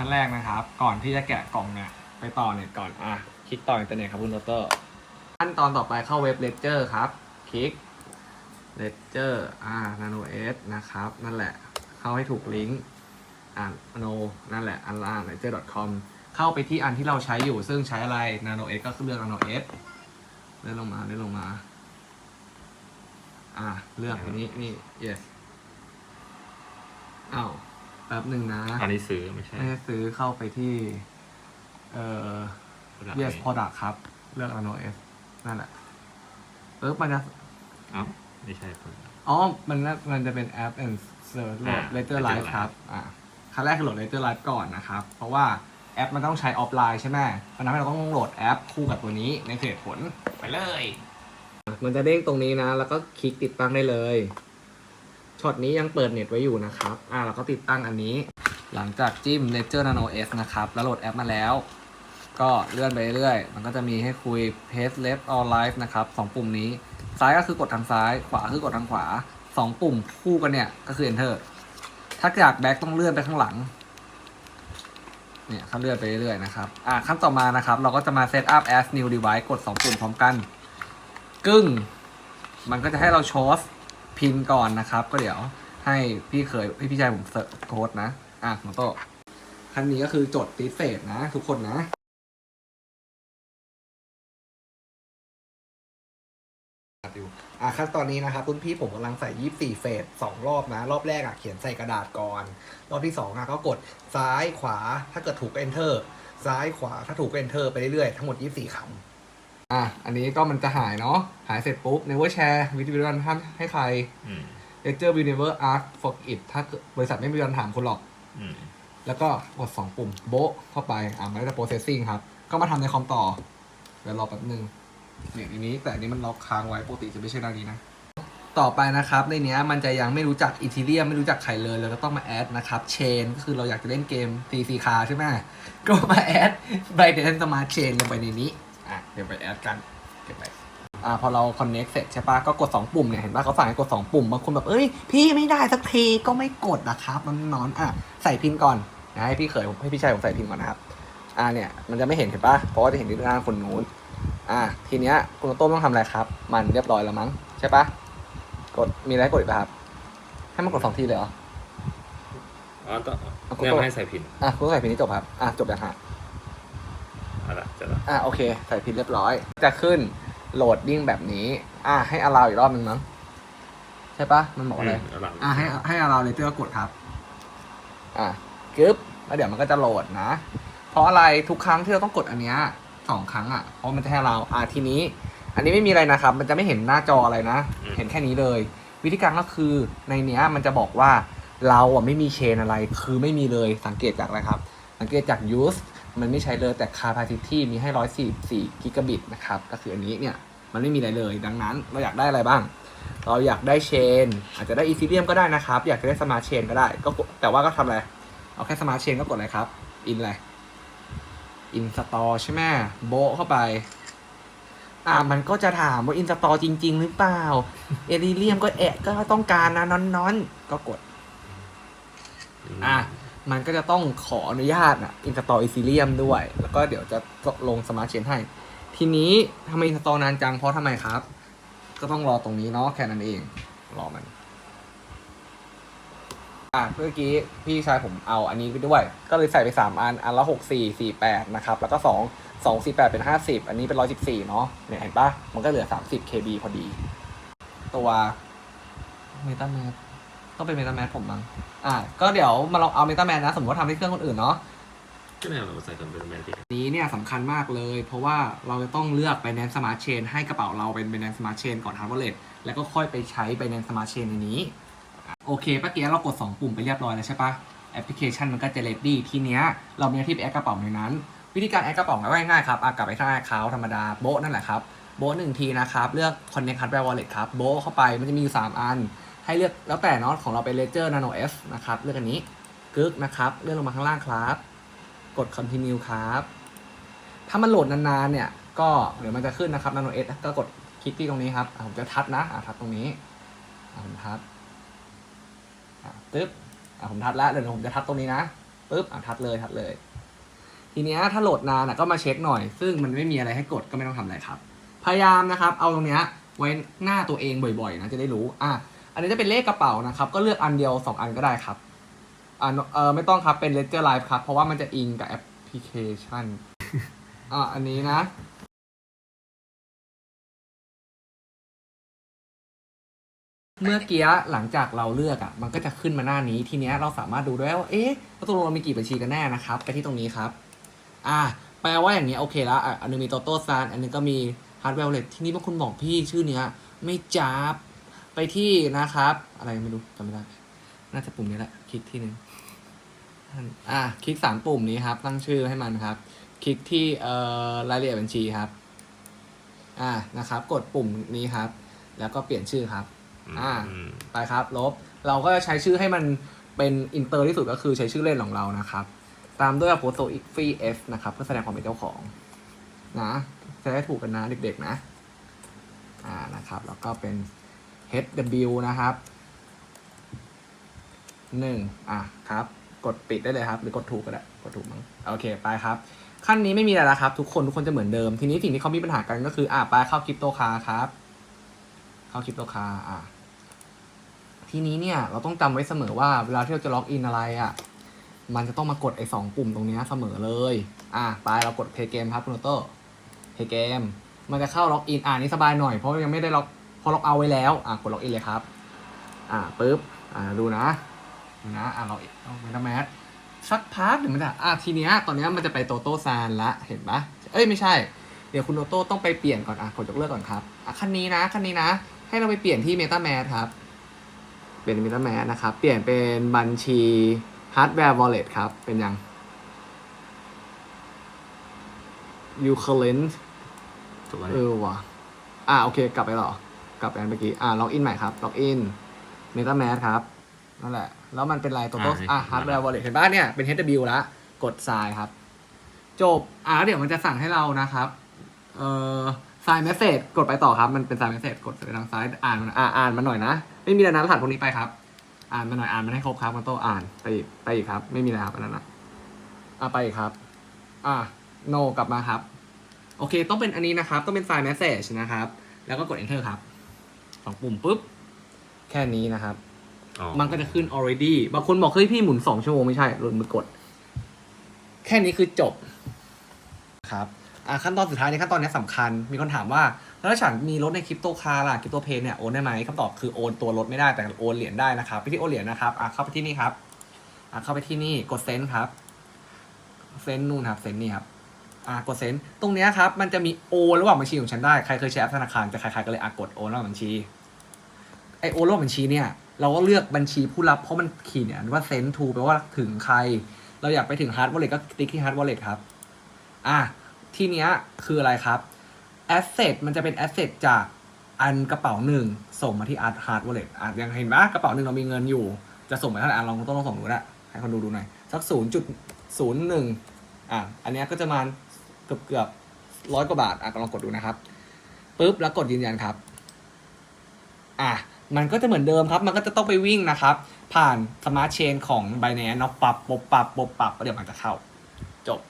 ขั้นแรกนะครับ ก่อนที่จะแกะกล่องเนี่ยไปต่อเน็ตก่อนอะคลิกต่ออินเทอร์เน็ตครับคุณโรเตอร์ขั้นตอนต่อไปเข้าเว็บ Ledger ครับ คลิก Ledger อ่า Nano S นะครับ นั่นแหละ เข้าให้ถูกลิงก์อ่า Nano นั่นแหละอันล่าง ledger.com เข้าไปที่อันที่เราใช้อยู่ซึ่งใช้อะไร Nano S ก็คือเลือก Nano S เลื่อนลงมาเลื่อนลงมา อ่าเลือกอันนี้นี่ yes อ้าว แป๊บหนึ่งนะอันนี้ซื้อไม่ใช่ไม่ได้ซื้อเข้าไปที่ เอ่อ Product yes ไหน product ครับ เลือก Nano S นั่นแหละปึ๊บมันจะเอ้าไม่ใช่คนอ๋อ มันน่ามันจะเป็นแอป and search โหลดอ่า Ledger Ledger Live Live ครับ อ่าขั้นแรกคือโหลด Ledger Live ก่อนนะครับ เพราะว่าแอปมันต้องใช้ออฟไลน์ใช่ไหมมันทำให้เราต้องโหลดแอปคู่กับตัวนี้ในเหตุผลไปเลย มันจะเด้งตรงนี้นะ แล้วก็คลิกติดตั้งได้เลย ช็อตนี้ยังเปิดเน็ตไว้อยู่นะครับ อ่าเราก็ติดตั้งอันนี้ หลังจากจิ้ม Ledger Nano S นะครับ แล้วโหลดแอปมาแล้ว ก็เลื่อนไปเรื่อยๆ มันก็จะมีให้คุย Paste Left or Live นะครับสองปุ่มนี้ ซ้ายก็คือกดทางซ้าย ขวาคือกดทางขวาสองปุ่มคู่กันเนี่ย ก็คือ Enter ถ้าอยากแบ็กต้องเลื่อนไปข้างหลัง เนี่ยเขาเลื่อนไปเรื่อยๆนะครับ อะขั้นต่อมานะครับ เราก็จะมา Set up as new device กด 2 ปุ่มพร้อมกัน กึ้ง มันก็จะให้เราโชส พินก่อนนะครับ ก็เดี๋ยวให้พี่เคยพี่พี่ชายผมเสิร์ชโค้ดนะ อะมอโต้ขั้นนี้ก็คือจดติดเฟสนะ ทุกคนนะอะขั้นตอนนี้นะครับรุ่นพี่ผมกำลังใส่ 24 เฟสสองรอบนะ รอบแรกอะเขียนใส่กระดาษก่อน รอบที่2อะก็กดซ้ายขวาถ้าเกิดถูก enter ซ้ายขวาถ้าถูก enter ไปเรื่อยๆ ทั้งหมด 24คำ อะอันนี้ก็มันจะหายเนาะหายเสร็จปุ๊บ never share วิดีโอวันห้ามให้ใครอืม lecture will never ask for it ถ้าเกิดบริษัทไม่มีวันถามคุณหรอกอืมแล้วก็กด2ปุ่มโบ๊ะเข้าไป อะมันก็จะ processing ครับ ก็มาทำในคอมต่อ เดี๋ยวรอแป๊บนึงเนี่ยอันนี้แต่อันนี้มันล็อกค้างไว้ปกติจะไม่ใช่ด้านนี้นะ ต่อไปนะครับ ในเนี้ยมันจะยังไม่รู้จักอีทีเรียมไม่รู้จักใครเลยเราก็ต้องมาแอดนะครับเชนก็คือเราอยากจะเล่นเกม CC คาใช่ไหมก็มาแอด b i d e n Smart Chain ลงไปในนี้ อะเดี๋ยวไปแอดกันเก็บไปอ่าพอเรา connect เสร็จใช่ปะก็กด 2 ปุ่มเนี่ยเห็นปะเขาสั่งให้กด 2 ปุ่มบางคนแบบเอ้ยพี่ไม่ได้สักทีก็ไม่กดนะครับมันนอนๆอะใส่พินก่อนนะให้พี่เขยผมให้พี่ชายผมใส่พินก่อนนะครับอ่าเนี่ยมันจะไม่เห็นเห็นปะเพราะว่าจะเห็นที่ด้านคนนู้นอ่าทีเนี้ยคุณโต้มต้องทำอะไรครับ มันเรียบร้อยแล้วมั้งใช่ปะกดมีอะไรให้กดอีกปะครับให้มันกดสองทีเลยเหรออ๋อต้องเอากูเนี่ยก็ไม่ให้ใส่พินอะคุณใส่พินนี้จบครับอะจบแล้วฮะ เอาละจะละอะโอเค ใส่พินเรียบร้อย จะขึ้นโหลดดิ้งแบบนี้ อะให้อ l ลาวอีกรอบหนึ่งมั้งใช่ปะมันบอกอะไรมเอาละอะให้ให้อ l ลาวเลเตอร์กดครับ อะกึ๊บแล้วเดี๋ยวมันก็จะโหลดนะ เพราะอะไรทุกครั้งที่เราต้องกดอันเนี้ยสองครั้งอะเพราะมันจะให้เราอะทีนี้ อันนี้ไม่มีอะไรนะครับ มันจะไม่เห็นหน้าจออะไรนะ เห็นแค่นี้เลย วิธีการก็คือในเนี้ยมันจะบอกว่าเราอะไม่มีเชนอะไร คือไม่มีเลยสังเกตจากอะไรครับ สังเกตจาก use มันไม่ใช้เลยแต่ capacity มีให้ 144 กิกะบิตนะครับ ก็คืออันนี้เนี่ย มันไม่มีอะไรเลย ดังนั้นเราอยากได้อะไรบ้าง เราอยากได้เชน อาจจะได้ Ethereum ก็ได้นะครับ อยากจะได้ Smart Chain ก็ได้ ก็แต่ว่าก็ทำอะไร เอาแค่ Smart Chain ก็กดอะไรครับ in อะไร in store ใช่ไหมโบเข้าไป อ่ามันก็จะถามว่า in store จริง ๆ หรือเปล่า เอริเลียมก็แอะก็ต้องการนะน้อนๆก็กด อะ มันก็จะต้องขออนุญาตอะ install Ethereum ด้วย แล้วก็เดี๋ยวจะลง Smart Chain ให้ ทีนี้ทำไม install นานจังเพราะทำไมครับ ก็ต้องรอตรงนี้เนาะแค่นั้นเอง รอมัน อะเมื่อกี้พี่ชายผมเอาอันนี้ไปด้วย ก็เลยใส่ไป 3 อัน อันละ 6 4 4 8 นะครับ แล้วก็ 2 2 4 8 เป็น 50 อันนี้เป็น 114 เนาะเนี่ยเห็นปะมันก็เหลือ 30 KB พอดี ตัว MetaMask ต้ องเป็น MetaMask ผมมั้งอะก็เดี๋ยวมาลองเอา MetaMask นะ สมมติว่าทำที่เครื่องคนอื่นเนาะก็เนี่ยเราใส่กันเป็นแมนติกนี้เนี่ยสำคัญมากเลย เพราะว่าเราจะต้องเลือก Binance Smart Chain ให้กระเป๋าเราเป็น Binance Smart Chain ก่อน Hard Wallet แล้วก็ค่อยไปใช้ Binance Smart Chain ในนี้โอเคเมื่อกี้เรากด 2 ปุ่มไปเรียบร้อยแล้วใช่ปะแอปพลิเคชันมันก็จะ ready ทีเนี้ยเรามีหน้าที่ไปแอดกระเป๋าในนั้น วิธีการแอดกระเป๋าง่ายๆครับอะกลับไปที่หน้าเขาธรรมดาโบะนั่นแหละครับโบะหนึ่งทีนะครับเลือก Connect Hardware Wallet ครับโบะเข้าไปมันจะมีอยู่3อัน ให้เลือกแล้วแต่เนาะของเราเป็น Ledger Nano S นะครับ เลือกอันนี้กึกนะครับ เลื่อนลงมาข้างล่างครับ กด continue ครับ ถ้ามันโหลดนานๆเนี่ย ก็เดี๋ยวมันจะขึ้นนะครับ nano s ก็กดคลิกที่ตรงนี้ครับผมจะทัดนะทัดตรงนี้ผมทัดอะตึ๊บอะผมทัดแล้วเดี๋ยวผมจะทัดตรงนี้นะปุ๊บทัดเลยทัดเลย ทีเนี้ยถ้าโหลดนานอะก็มาเช็คหน่อย ซึ่งมันไม่มีอะไรให้กดก็ไม่ต้องทำอะไรครับ พยายามนะครับ เอาตรงเนี้ยไว้หน้าตัวเองบ่อยๆนะจะได้รู้อะ อันนี้จะเป็นเลขกระเป๋านะครับ ก็เลือกอันเดียว 2 อันก็ได้ครับอ่าเออไม่ต้องครับเป็น Ledger Live ครับ เพราะว่ามันจะอิงกับแอปพลิเคชันอ่าอันนี้นะเมื่อกี้หลังจากเราเลือกอะ มันก็จะขึ้นมาหน้านี้ทีเนี้ยเราสามารถดูได้ว่า เอ๊ะว่าตกลงเรามีกี่บัญชีกันแน่นะครับ ไปที่ตรงนี้ครับ อ่า แปลว่าอย่างนี้โอเคแล้วอะอันนึงมีโตโต้ซานอันนึงก็มีฮาร์ดแวร์เลทที่นี่บางคนบอกพี่ชื่อเนี้ย ไม่จับ ที่นะครับ อะไรไม่รู้จำไม่ได้น่าจะปุ่มนี้แหละ คลิกที่หนึ่งอะคลิกสามปุ่มนี้ครับ ตั้งชื่อให้มันครับ คลิกที่เอ่อรายละเอียดบัญชีครับ อ่านะครับ กดปุ่มนี้ครับ แล้วก็เปลี่ยนชื่อครับ อ่าไปครับ ลบ เราก็จะใช้ชื่อให้มันเป็นอินเตอร์ที่สุดก็คือใช้ชื่อเล่นของเรานะครับ ตามด้วย apostrophe f นะครับ เพื่อแสดงความเป็นเจ้าของ นะจะได้ถูกกันนะเด็กๆนะ อ่านะครับ แล้วก็เป็น hw นะครับหนึ่งอะครับ กดปิดได้เลยครับ หรือกดถูกก็ได้ กดถูกมั้ง โอเค ไปครับ ขั้นนี้ไม่มีอะไรแล้วครับ ทุกคนทุกคนจะเหมือนเดิม ทีนี้สิ่งที่เขามีปัญหากันก็คือ อะไปเข้าคริปโตคาครับ เข้าคริปโตคาอะ ทีนี้เนี่ย เราต้องจำไว้เสมอว่าเวลาที่เราจะล็อกอินอะไรอะ่ะ มันจะต้องมากดไอ้สองปุ่มตรงนี้เสมอเลย อะไปเรากดเพย์เกมครับคุณโอโต้เพย์เกมมันจะเข้าล็อกอิน อ่านี่สบายหน่อยเพราะยังไม่ได้ล็อก พอล็อกเอาไว้แล้วอะกดล็อกอินเลยครับ อ่าปุ๊บอ่าดูนะดูนะอ่าเราเอาเมตาแมสสักพักหนึ่งมันจะอะทีเนี้ยตอนเนี้ยมันจะไปโตโต้ซานละเห็นปะเอ้ยไม่ใช่ เดี๋ยวคุณโอโต้ต้องไปเปลี่ยนก่อนอะกดยกเลิกก่อนครับอะคันนี้นะคันนี้นะ ให้เราไปเปลี่ยนที่เมตาแมสครับเปลี่ยนเป็นมิเตอร์แมสนะครับเปลี่ยนเป็นบัญชีฮาร์ดแวร์วอลเล็ตครับเป็นยังยูเคเลนถูกไหมเออว่ะอ่าโอเคกลับไปหรอ กลับไปอันเมื่อกี้ อ่าล็อกอินใหม่ครับ ล็อกอินเมตาแมสครับ นั่นแหละ แล้วมันเป็นไรตัวต้อ่าฮาร์ดแวร์วอลเล็ตเห็นป่ะเนี่ย เป็น HW ละ กด sign ครับ จบ อ่าแล้วเดี๋ยวมันจะสั่งให้เรานะครับ เอ่อ sign message กดไปต่อครับ มันเป็น sign message กดไปทางซ้าย อ่านมันอ่าอ่านมันหน่อยนะ ไม่มีอะไรนะรหัสพวกนี้ไปครับ อ่านมันหน่อย อ่านมันให้ครบครับมันโตอ่าน ไปอีก ไปอีกครับ ไม่มีอะไรครับอันนั้นนะอ่าไปอีกครับ อ่า no กลับมาครับ โอเค ต้องเป็นอันนี้นะครับ ต้องเป็น sign message นะครับ แล้วก็กด enter ครับ สองปุ่มปุ๊บ แค่นี้นะครับ อ๋อมันก็จะขึ้น already บางคนบอกเฮ้ยพี่หมุนสองชั่วโมงไม่ใช่หลุดมือกด แค่นี้คือจบครับอะขั้นตอนสุดท้ายในขั้นตอนนี้สำคัญ มีคนถามว่า แล้วถ้าฉันมีรถในคริปโตคาร์ล่ะคริปโตเพย์เนี่ยโอนได้ไหมคำตอบคือโอนตัวรถไม่ได้แต่โอนเหรียญได้นะครับวิธีโอนเหรียญนะครับอะเข้าไปที่นี่ครับอะเข้าไปที่นี่กดเซนครับ เซนนู่นครับเซนนี่ครับ อะกดเซ็นตรงเนี้ยครับมันจะมีโอระหว่างบัญชีของฉันได้ ใครเคยใช้แอปธนาคารจะใครๆก็เลยอะกดโอระหว่างบัญชีไอโอระหว่างบัญชีเนี่ยเราก็เลือกบัญชีผู้รับเพราะมันขีดเขียว่าเซ็นทูแปลว่าถึงใคร เราอยากไปถึงฮาร์ดวอลเล็ตก็ติ๊กที่ฮาร์ดวอลเล็ตครับอะที่เนี้ยคืออะไรครับแอสเซทมันจะเป็นแอสเซทจากอันกระเป๋าหนึ่งส่งมาที่อาร์ตฮาร์ดวอลเล็ตอะยังเห็นปะกระเป๋าหนึ่งเรามีเงินอยู่ จะส่งไปเท่าไหร่อะลองต้องลองส่งดูนะให้คนดูดูหน่อยสักศูนย์จุดศูนย์หนึ่งอะอันเนี้ยก็จะมา กือบเกือบร้อยกว่าบาทอะก็ลองกดดูนะครับปุ๊บแล้วกดยืนยันครับ อะมันก็จะเหมือนเดิมครับ มันก็จะต้องไปวิ่งนะครับ ผ่านสมาร์ทเชนของ b บ n a n c e เนาะปรับปรับปรับปบปรับแล้วเดี๋ยวมันจะเข้า จบ